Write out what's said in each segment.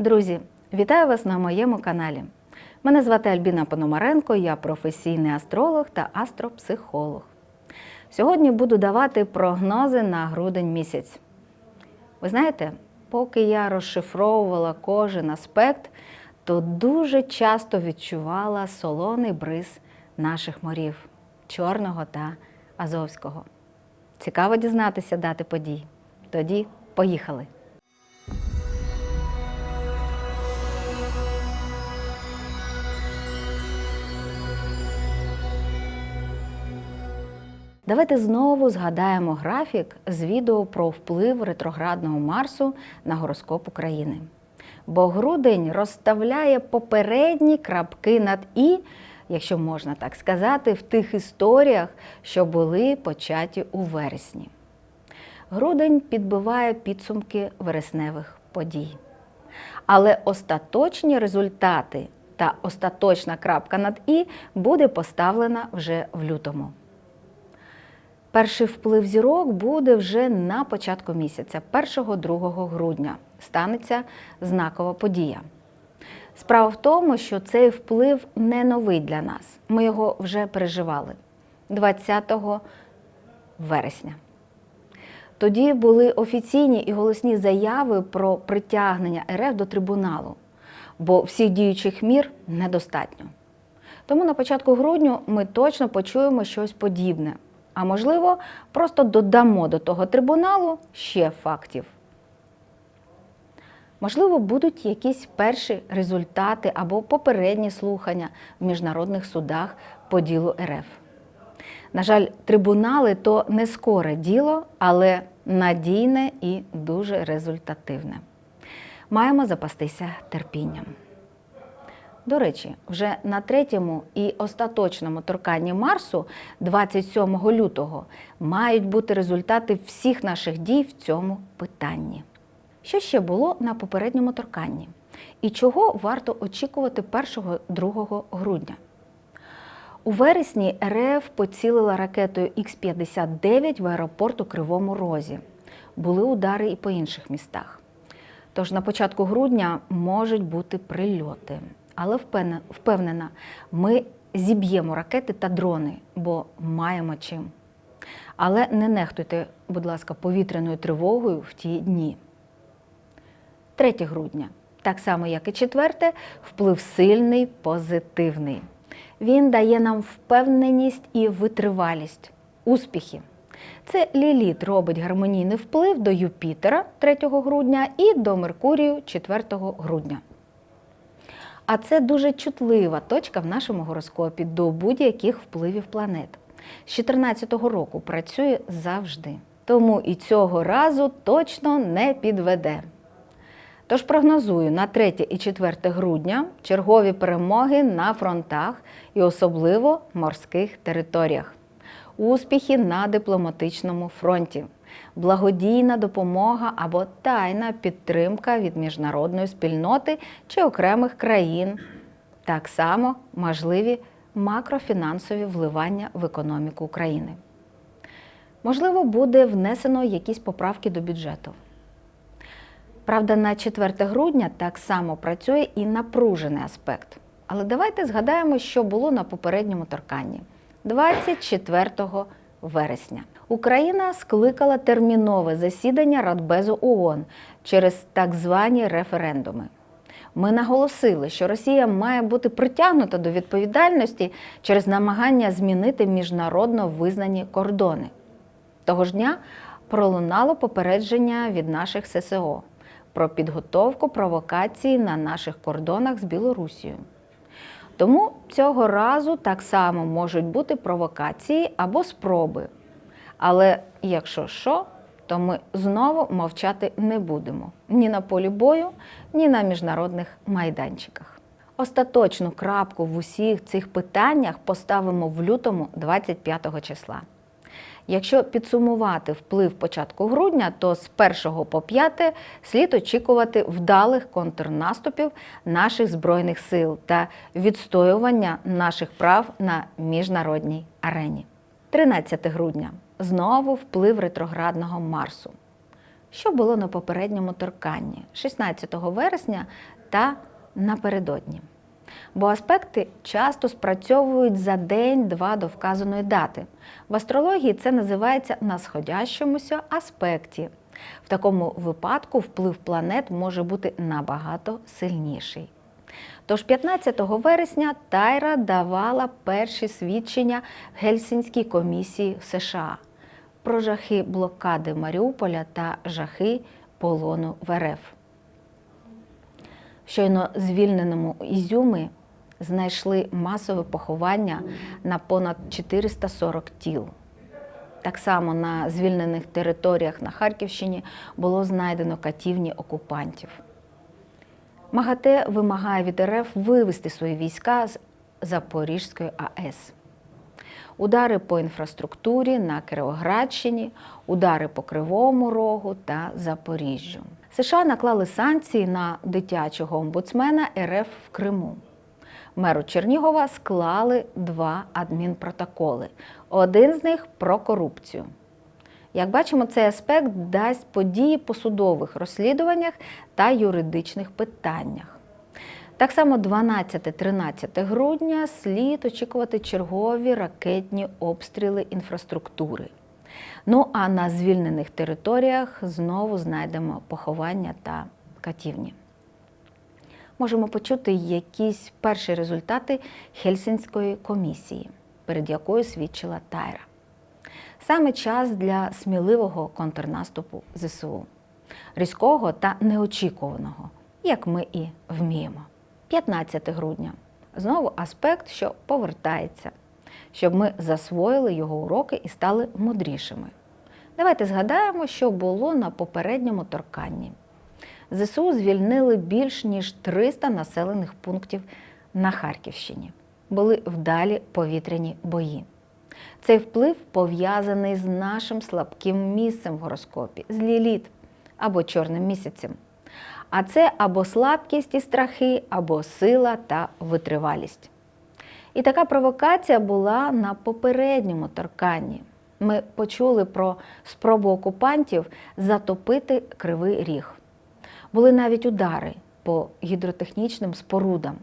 Друзі, вітаю вас на моєму каналі. Мене звати Альбіна Пономаренко, я професійний астролог та астропсихолог. Сьогодні буду давати прогнози на грудень місяць. Ви знаєте, поки я розшифровувала кожен аспект, то дуже часто відчувала солоний бриз наших морів Чорного та Азовського. Цікаво дізнатися дати подій. Тоді поїхали! Давайте знову згадаємо графік з відео про вплив ретроградного Марсу на гороскоп України. Бо грудень розставляє попередні крапки над І, якщо можна так сказати, в тих історіях, що були початі у вересні. Грудень підбиває підсумки вересневих подій. Але остаточні результати та остаточна крапка над І буде поставлена вже в лютому. Перший вплив зірок буде вже на початку місяця, 1-2 грудня. Станеться знакова подія. Справа в тому, що цей вплив не новий для нас. Ми його вже переживали 20 вересня. Тоді були офіційні і голосні заяви про притягнення РФ до трибуналу, бо всіх діючих мір недостатньо. Тому на початку грудня ми точно почуємо щось подібне. А можливо, просто додамо до того трибуналу ще фактів. Можливо, будуть якісь перші результати або попередні слухання в міжнародних судах по ділу РФ. На жаль, трибунали то не скоре діло, але надійне і дуже результативне. Маємо запастися терпінням. До речі, вже на третьому і остаточному торканні Марсу, 27 лютого, мають бути результати всіх наших дій в цьому питанні. Що ще було на попередньому торканні? І чого варто очікувати 1-2 грудня? У вересні РФ поцілила ракетою Х-59 в аеропорт у Кривому Розі. Були удари і по інших містах. Тож на початку грудня можуть бути прильоти. Але впевнена, ми зіб'ємо ракети та дрони, бо маємо чим. Але не нехтуйте, будь ласка, повітряною тривогою в ті дні. 3 грудня, так само як і 4, вплив сильний, позитивний. Він дає нам впевненість і витривалість, успіхи. Це Ліліт робить гармонійний вплив до Юпітера 3 грудня і до Меркурію 4 грудня. А це дуже чутлива точка в нашому гороскопі до будь-яких впливів планет. З 2014 року працює завжди. Тому і цього разу точно не підведе. Тож прогнозую на 3 і 4 грудня чергові перемоги на фронтах і особливо морських територіях, успіхи на дипломатичному фронті, благодійна допомога або тайна підтримка від міжнародної спільноти чи окремих країн. Так само можливі макрофінансові вливання в економіку України. Можливо, буде внесено якісь поправки до бюджету. Правда, на 4 грудня так само працює і напружений аспект. Але давайте згадаємо, що було на попередньому торканні 24 вересня. Україна скликала термінове засідання Радбезу ООН через так звані референдуми. Ми наголосили, що Росія має бути притягнута до відповідальності через намагання змінити міжнародно визнані кордони. Того ж дня пролунало попередження від наших ССО про підготовку провокації на наших кордонах з Білорусією. Тому цього разу так само можуть бути провокації або спроби. Але якщо що, то ми знову мовчати не будемо ні на полі бою, ні на міжнародних майданчиках. Остаточну крапку в усіх цих питаннях поставимо в лютому 25 числа. Якщо підсумувати вплив початку грудня, то з 1 по 5 слід очікувати вдалих контрнаступів наших збройних сил та відстоювання наших прав на міжнародній арені. 13 грудня знову вплив ретроградного Марсу. що було на попередньому торканні 16 вересня та напередодні. Бо аспекти часто спрацьовують за день-два до вказаної дати. В астрології це називається на сходящомуся аспекті. В такому випадку вплив планет може бути набагато сильніший. Тож 15 вересня Тайра давала перші свідчення Гельсінській комісії США про жахи блокади Маріуполя та жахи полону в РФ. Щойно звільненому Ізюми знайшли масове поховання на понад 440 тіл. Так само на звільнених територіях на Харківщині було знайдено катівні окупантів. МАГАТЕ вимагає від РФ вивести свої війська з Запорізької АЕС. Удари по інфраструктурі на Кировоградщині, удари по Кривому Рогу та Запоріжжю. США наклали санкції на дитячого омбудсмена РФ в Криму. Меру Чернігова склали два адмінпротоколи. Один з них про корупцію. Як бачимо, цей аспект дасть події по судових розслідуваннях та юридичних питаннях. Так само 12-13 грудня слід очікувати чергові ракетні обстріли інфраструктури. Ну а на звільнених територіях знову знайдемо поховання та катівні. Можемо почути якісь перші результати Хельсінської комісії, перед якою свідчила Тайра. Саме час для сміливого контрнаступу ЗСУ, різкого та неочікуваного, як ми і вміємо. 15 грудня знову аспект, що повертається, щоб ми засвоїли його уроки і стали мудрішими. Давайте згадаємо, що було на попередньому торканні. ЗСУ звільнили більш ніж 300 населених пунктів на Харківщині. Були вдалі повітряні бої. Цей вплив пов'язаний з нашим слабким місцем в гороскопі, з ліліт або чорним місяцем. А це або слабкість і страхи, або сила та витривалість. І така провокація була на попередньому торканні. Ми почули про спробу окупантів затопити кривий ріг. Були навіть удари по гідротехнічним спорудам.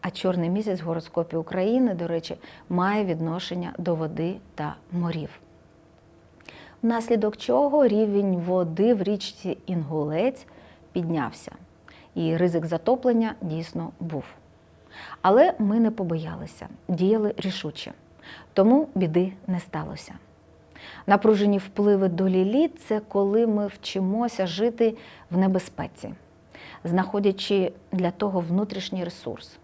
А чорний місяць в гороскопі України, до речі, має відношення до води та морів. Внаслідок чого рівень води в річці Інгулець піднявся, і ризик затоплення дійсно був. Але ми не побоялися, діяли рішуче, тому біди не сталося. Напружені впливи до лілі це коли ми вчимося жити в небезпеці, знаходячи для того внутрішній ресурс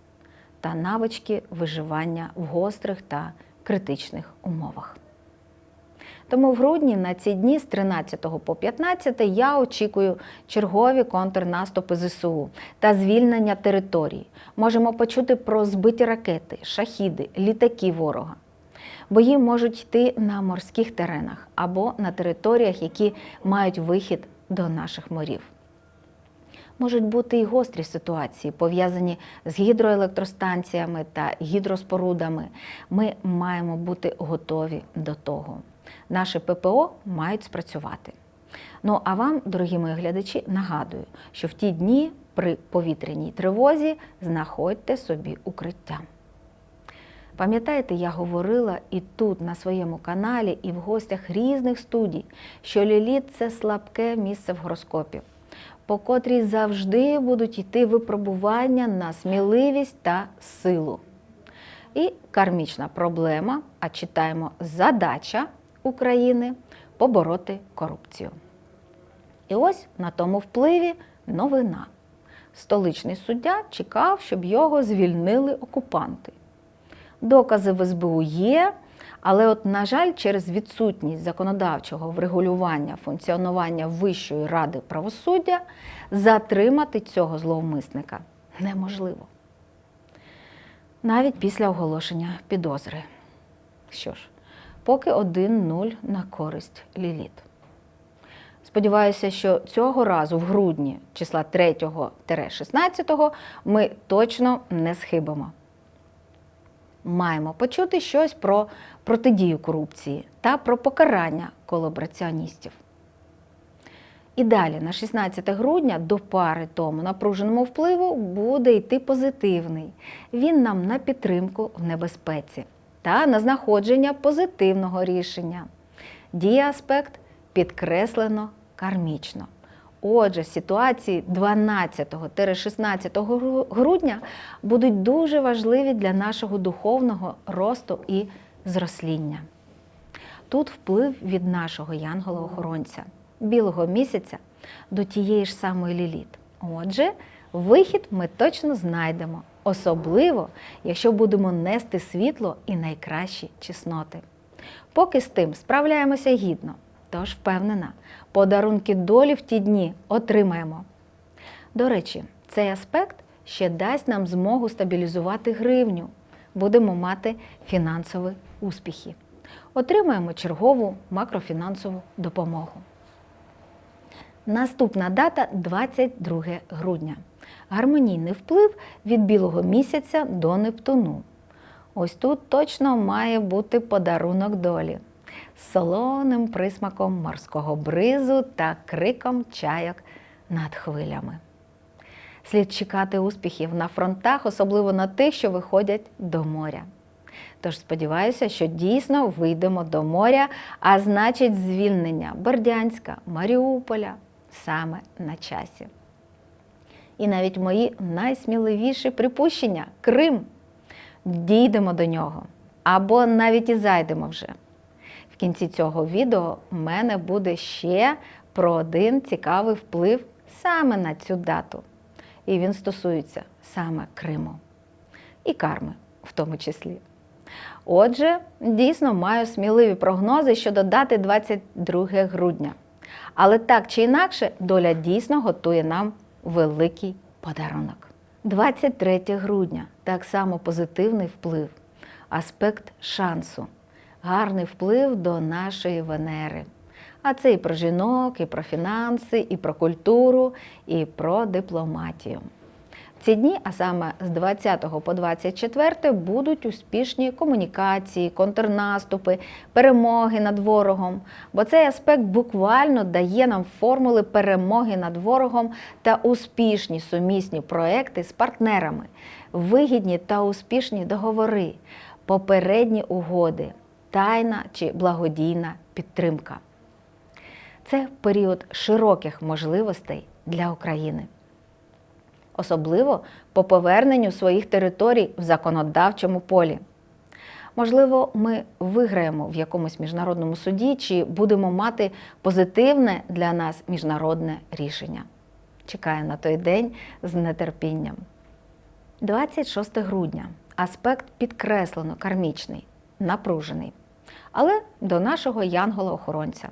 та навички виживання в гострих та критичних умовах. Тому в грудні на ці дні з 13 по 15 я очікую чергові контрнаступи ЗСУ та звільнення територій. Можемо почути про збиті ракети, шахіди, літаки ворога. Бої можуть йти на морських теренах або на територіях, які мають вихід до наших морів. Можуть бути і гострі ситуації, пов'язані з гідроелектростанціями та гідроспорудами. Ми маємо бути готові до того. Наші ППО мають спрацювати. Ну а вам, дорогі мої глядачі, нагадую, що в ті дні при повітряній тривозі знаходьте собі укриття. Пам'ятаєте, я говорила і тут, на своєму каналі, і в гостях різних студій, що ліліт це слабке місце в гороскопі, по котрій завжди будуть йти випробування на сміливість та силу. І кармічна проблема, а читаємо задача України побороти корупцію. І ось на тому впливі новина. Столичний суддя чекав, щоб його звільнили окупанти. Докази в СБУ є, але, от, на жаль, через відсутність законодавчого врегулювання функціонування Вищої ради правосуддя затримати цього зловмисника неможливо. Навіть після оголошення підозри. Що ж, поки 1-0 на користь Ліліт. Сподіваюся, що цього разу в грудні, числа 3-16, ми точно не схибимо маємо почути щось про протидію корупції та про покарання колабораціоністів. І далі, на 16 грудня, до пари тому напруженому впливу буде йти позитивний. Він нам на підтримку в небезпеці та на знаходження позитивного рішення. Дія аспект підкреслено кармічно. Отже, ситуації 12-16 грудня будуть дуже важливі для нашого духовного росту і зросління. Тут вплив від нашого янгола-охоронця, білого місяця до тієї ж самої ліліт. Отже, вихід ми точно знайдемо, особливо, якщо будемо нести світло і найкращі чесноти. Поки з тим справляємося гідно, тож впевнена, подарунки долі в ті дні отримаємо. До речі, цей аспект ще дасть нам змогу стабілізувати гривню. Будемо мати фінансові успіхи. Отримаємо чергову макрофінансову допомогу. Наступна дата 22 грудня. Гармонійний вплив від білого місяця до Нептуну. Ось тут точно має бути подарунок долі солоним присмаком морського бризу та криком чайок над хвилями. Слід чекати успіхів на фронтах, особливо на тих, що виходять до моря. Тож сподіваюся, що дійсно вийдемо до моря, а значить, звільнення Бердянська, Маріуполя саме на часі. І навіть мої найсміливіші припущення Крим. Дійдемо до нього або навіть і зайдемо вже. В кінці цього відео в мене буде ще про один цікавий вплив саме на цю дату. І він стосується саме Криму і карми в тому числі. Отже, дійсно маю сміливі прогнози щодо дати 22 грудня. Але так чи інакше, доля дійсно готує нам великий подарунок. 23 грудня так само позитивний вплив, аспект шансу, гарний вплив до нашої Венери. А це і про жінок, і про фінанси, і про культуру, і про дипломатію. Ці дні, а саме з 20 по 24, будуть успішні комунікації, контрнаступи, перемоги над ворогом. Бо цей аспект буквально дає нам формули перемоги над ворогом та успішні сумісні проекти з партнерами, вигідні та успішні договори, попередні угоди, тайна чи благодійна підтримка. Це період широких можливостей для України особливо по поверненню своїх територій в законодавчому полі. Можливо, ми виграємо в якомусь міжнародному суді чи будемо мати позитивне для нас міжнародне рішення. Чекаю на той день з нетерпінням. 26 грудня. Аспект підкреслено кармічний, напружений. Але до нашого янгола-охоронця.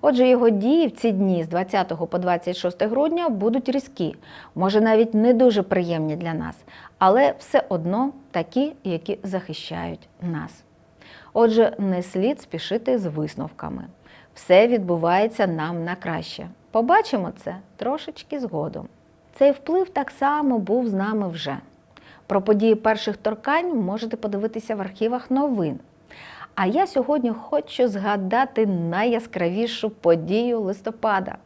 Отже, його дії в ці дні з 20 по 26 грудня будуть різкі, може навіть не дуже приємні для нас, але все одно такі, які захищають нас. Отже, не слід спішити з висновками. Все відбувається нам на краще. Побачимо це трошечки згодом. Цей вплив так само був з нами вже. Про події перших торкань можете подивитися в архівах новин. А я сьогодні хочу згадати найяскравішу подію листопада.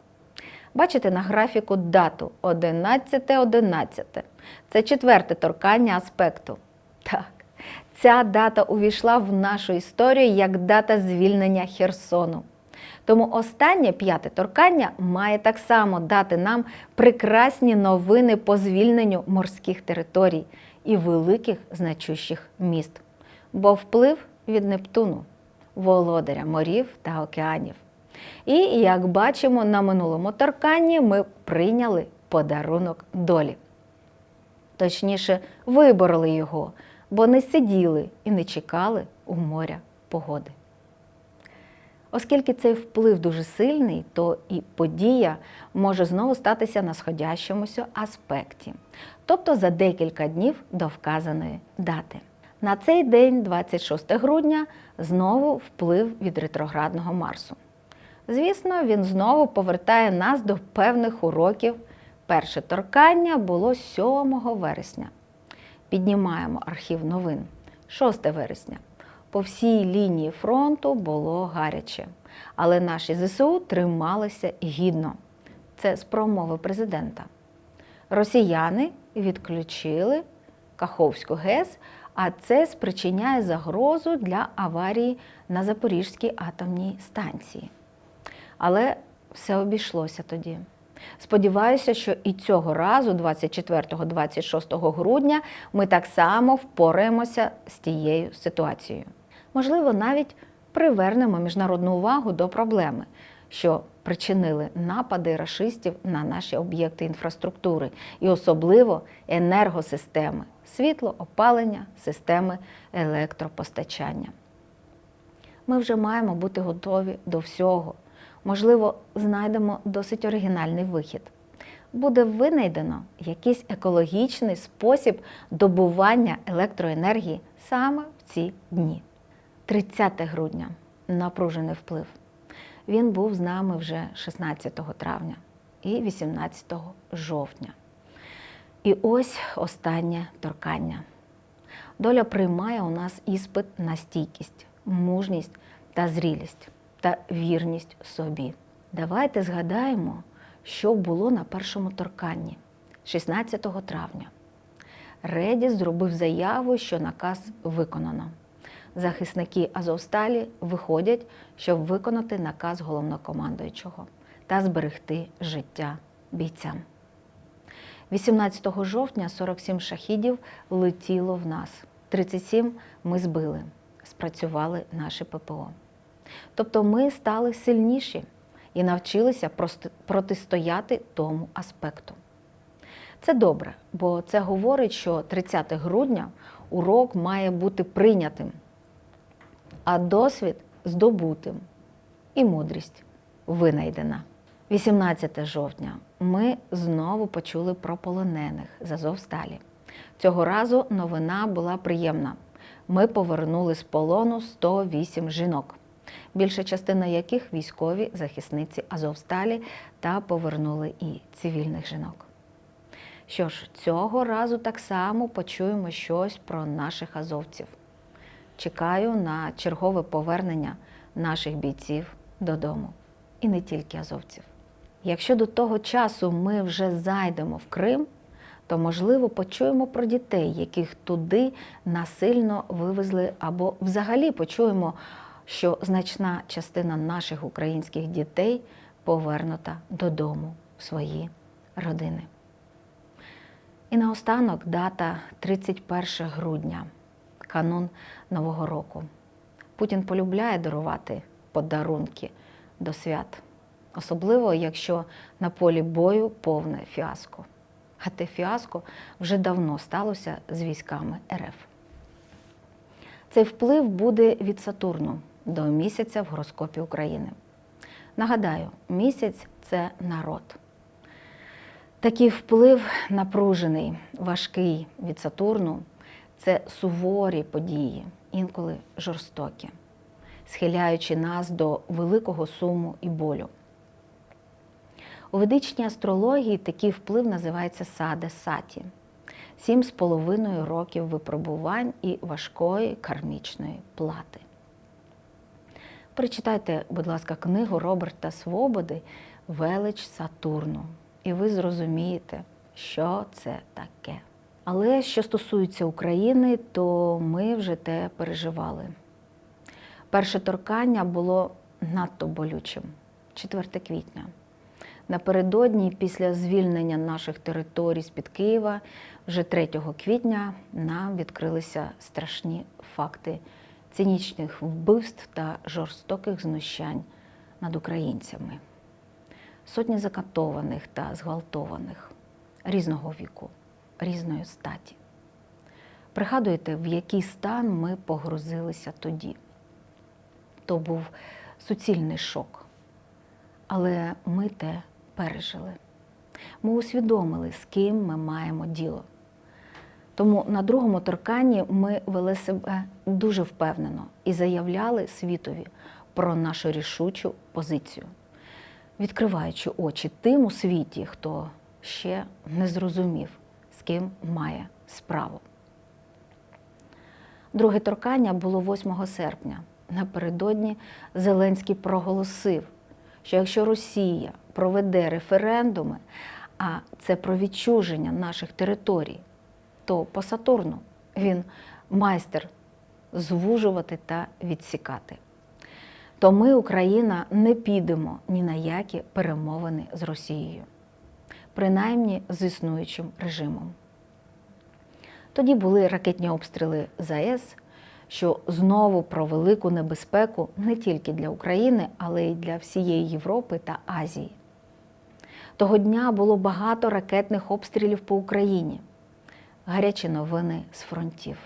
Бачите на графіку дату 11.11. 11. Це четверте торкання аспекту. Так, ця дата увійшла в нашу історію як дата звільнення Херсону. Тому останнє п'яте торкання має так само дати нам прекрасні новини по звільненню морських територій і великих значущих міст. Бо вплив від Нептуну, володаря морів та океанів. І, як бачимо, на минулому торканні ми прийняли подарунок долі. Точніше, вибороли його, бо не сиділи і не чекали у моря погоди. Оскільки цей вплив дуже сильний, то і подія може знову статися на сходящомуся аспекті, тобто за декілька днів до вказаної дати. На цей день, 26 грудня, знову вплив від ретроградного Марсу. Звісно, він знову повертає нас до певних уроків. Перше торкання було 7 вересня. Піднімаємо архів новин. 6 вересня. По всій лінії фронту було гаряче, але наші ЗСУ трималися гідно. Це з промови президента. Росіяни відключили Каховську ГЕС, а це спричиняє загрозу для аварії на Запорізькій атомній станції. Але все обійшлося тоді. Сподіваюся, що і цього разу, 24-26 грудня, ми так само впораємося з тією ситуацією. Можливо, навіть привернемо міжнародну увагу до проблеми, що причинили напади рашистів на наші об'єкти інфраструктури, і особливо енергосистеми, світло, опалення, системи електропостачання. Ми вже маємо бути готові до всього. Можливо, знайдемо досить оригінальний вихід. Буде винайдено якийсь екологічний спосіб добування електроенергії саме в ці дні. 30 грудня напружений вплив. Він був з нами вже 16 травня і 18 жовтня. І ось останнє торкання. Доля приймає у нас іспит на стійкість, мужність та зрілість та вірність собі. Давайте згадаємо, що було на першому торканні 16 травня. Редіс зробив заяву, що наказ виконано. Захисники Азовсталі виходять, щоб виконати наказ головнокомандуючого та зберегти життя бійцям. 18 жовтня 47 шахідів летіло в нас. 37 ми збили, спрацювали наші ППО. Тобто ми стали сильніші і навчилися протистояти тому аспекту. Це добре, бо це говорить, що 30 грудня урок має бути прийнятим, а досвід здобутим і мудрість винайдена. 18 жовтня ми знову почули про полонених з Азовсталі. Цього разу новина була приємна. Ми повернули з полону 108 жінок, більша частина яких військові захисниці Азовсталі та повернули і цивільних жінок. Що ж, цього разу так само почуємо щось про наших азовців. Чекаю на чергове повернення наших бійців додому. І не тільки азовців. Якщо до того часу ми вже зайдемо в Крим, то можливо почуємо про дітей, яких туди насильно вивезли, або взагалі почуємо, що значна частина наших українських дітей повернута додому в свої родини. І наостанок дата 31 грудня, канун Нового року. Путін полюбляє дарувати подарунки до свят, особливо якщо на полі бою повне фіаско. А те фіаско вже давно сталося з військами РФ. Цей вплив буде від Сатурну до місяця в гороскопі України. Нагадаю, місяць це народ. Такий вплив напружений, важкий від Сатурну це суворі події, інколи жорстокі, схиляючи нас до великого суму і болю. У ведичній астрології такий вплив називається саде саті сім з половиною років випробувань і важкої кармічної плати. Прочитайте, будь ласка, книгу Роберта Свободи Велич Сатурну, і ви зрозумієте, що це таке. Але що стосується України, то ми вже те переживали. Перше торкання було надто болючим 4 квітня. Напередодні, після звільнення наших територій з-під Києва, вже 3 квітня нам відкрилися страшні факти цинічних вбивств та жорстоких знущань над українцями. Сотні закатованих та зґвалтованих різного віку, різної статі. Пригадуєте, в який стан ми погрузилися тоді? То був суцільний шок. Але ми те пережили. Ми усвідомили, з ким ми маємо діло. Тому на другому торканні ми вели себе дуже впевнено і заявляли світові про нашу рішучу позицію, відкриваючи очі тим у світі, хто ще не зрозумів, з ким має справу. Друге торкання було 8 серпня. Напередодні Зеленський проголосив, що якщо Росія проведе референдуми, а це про відчуження наших територій, то по Сатурну він майстер звужувати та відсікати. То ми, Україна, не підемо ні на які перемовини з Росією, принаймні з існуючим режимом. Тоді були ракетні обстріли ЗАЕС, що знову про велику небезпеку не тільки для України, але й для всієї Європи та Азії. Того дня було багато ракетних обстрілів по Україні. Гарячі новини з фронтів.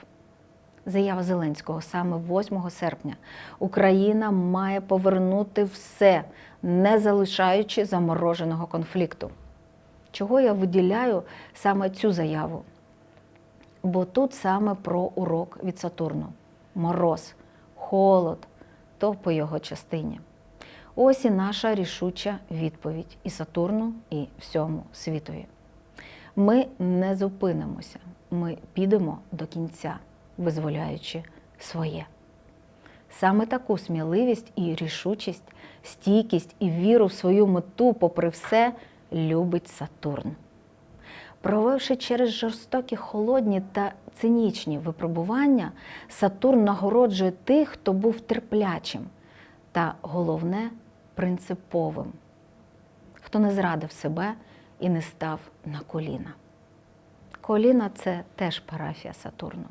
Заява Зеленського саме 8 серпня Україна має повернути все, не залишаючи замороженого конфлікту. Чого я виділяю саме цю заяву? Бо тут саме про урок від Сатурну: мороз, холод, то по його частині. Ось і наша рішуча відповідь і Сатурну, і всьому світові. Ми не зупинимося, ми підемо до кінця, визволяючи своє. Саме таку сміливість і рішучість, стійкість і віру в свою мету, попри все, любить Сатурн. Провівши через жорстокі холодні та цинічні випробування, Сатурн нагороджує тих, хто був терплячим та головне принциповим, хто не зрадив себе і не став на коліна. Коліна це теж парафія Сатурну.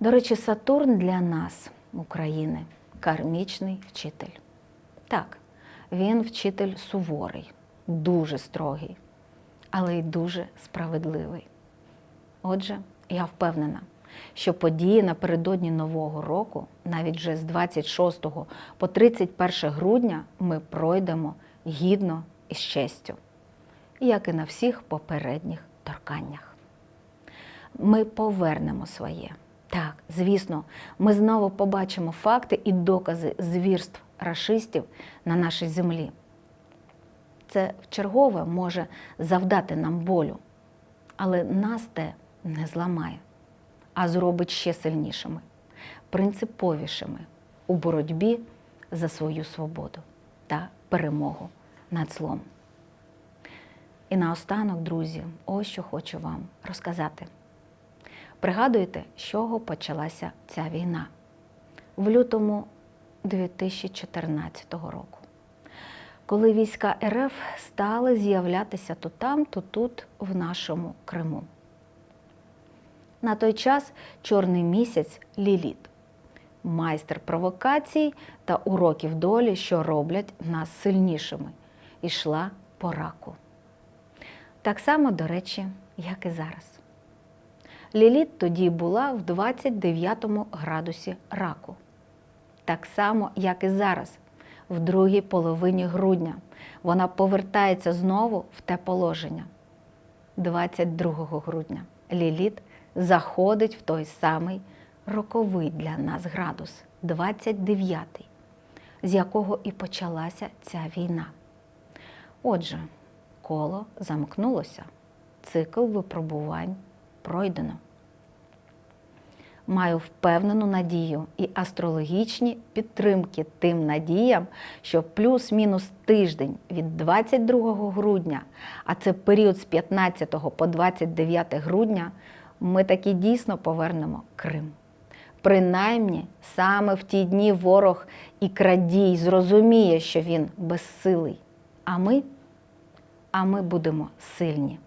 До речі, Сатурн для нас, України, кармічний вчитель. Так, він вчитель суворий, дуже строгий, але й дуже справедливий. Отже, я впевнена, що події напередодні Нового року, навіть вже з 26 по 31 грудня, ми пройдемо гідно і з честю, як і на всіх попередніх торканнях. Ми повернемо своє. Так, звісно, ми знову побачимо факти і докази звірств рашистів на нашій землі. Це вчергове може завдати нам болю, але нас те не зламає, а зробить ще сильнішими, принциповішими у боротьбі за свою свободу та перемогу над злом. І наостанок, друзі, ось що хочу вам розказати. Пригадуєте, з чого почалася ця війна? В лютому 2014 року, коли війська РФ стали з'являтися то там, то тут, в нашому Криму. На той час чорний місяць Ліліт, майстер провокацій та уроків долі, що роблять нас сильнішими, ішла по раку. Так само, до речі, як і зараз. Ліліт тоді була в 29 градусі раку. Так само, як і зараз, в другій половині грудня. Вона повертається знову в те положення. 22 грудня Ліліт заходить в той самий роковий для нас градус, 29, з якого і почалася ця війна. Отже, коло замкнулося, цикл випробувань пройдено. Маю впевнену надію і астрологічні підтримки тим надіям, що плюс-мінус тиждень від 22 грудня, а це період з 15 по 29 грудня, ми таки дійсно повернемо Крим. Принаймні, саме в ті дні ворог і крадій зрозуміє, що він безсилий. А ми, а ми будемо сильні.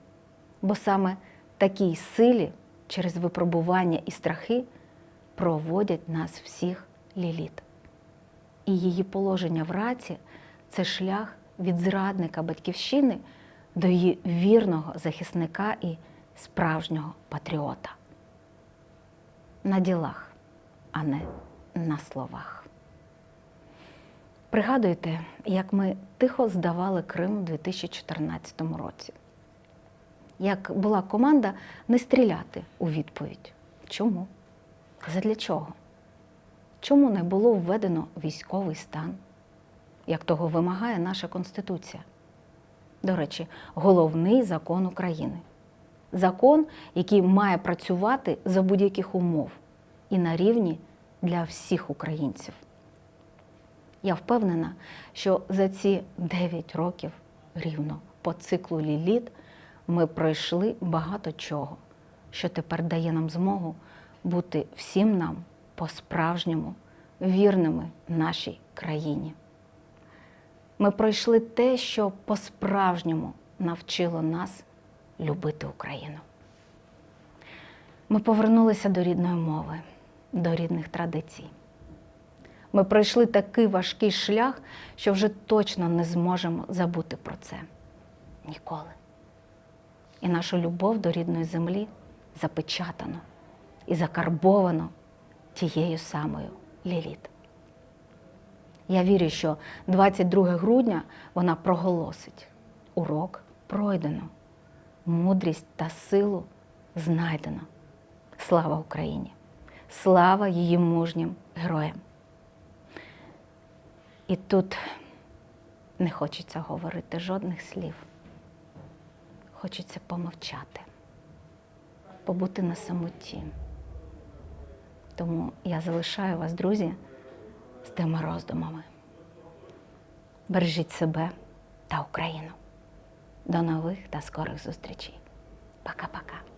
Бо саме такій силі через випробування і страхи проводять нас всіх ліліт. І її положення в раці це шлях від зрадника батьківщини до її вірного захисника і справжнього патріота. На ділах, а не на словах. Пригадуйте, як ми тихо здавали Крим у 2014 році як була команда не стріляти у відповідь. Чому? Задля чого? Чому не було введено військовий стан, як того вимагає наша Конституція? До речі, головний закон України. Закон, який має працювати за будь-яких умов і на рівні для всіх українців. Я впевнена, що за ці 9 років рівно по циклу Ліліт ми пройшли багато чого, що тепер дає нам змогу бути всім нам по-справжньому вірними нашій країні. Ми пройшли те, що по-справжньому навчило нас любити Україну. Ми повернулися до рідної мови, до рідних традицій. Ми пройшли такий важкий шлях, що вже точно не зможемо забути про це ніколи. І нашу любов до рідної землі запечатано і закарбовано тією самою Ліліт. Я вірю, що 22 грудня вона проголосить урок пройдено, мудрість та силу знайдено. Слава Україні! Слава її мужнім героям! І тут не хочеться говорити жодних слів. Хочеться помовчати, побути на самоті. Тому я залишаю вас, друзі, з тими роздумами. Бережіть себе та Україну. До нових та скорих зустрічей. Пока-пока.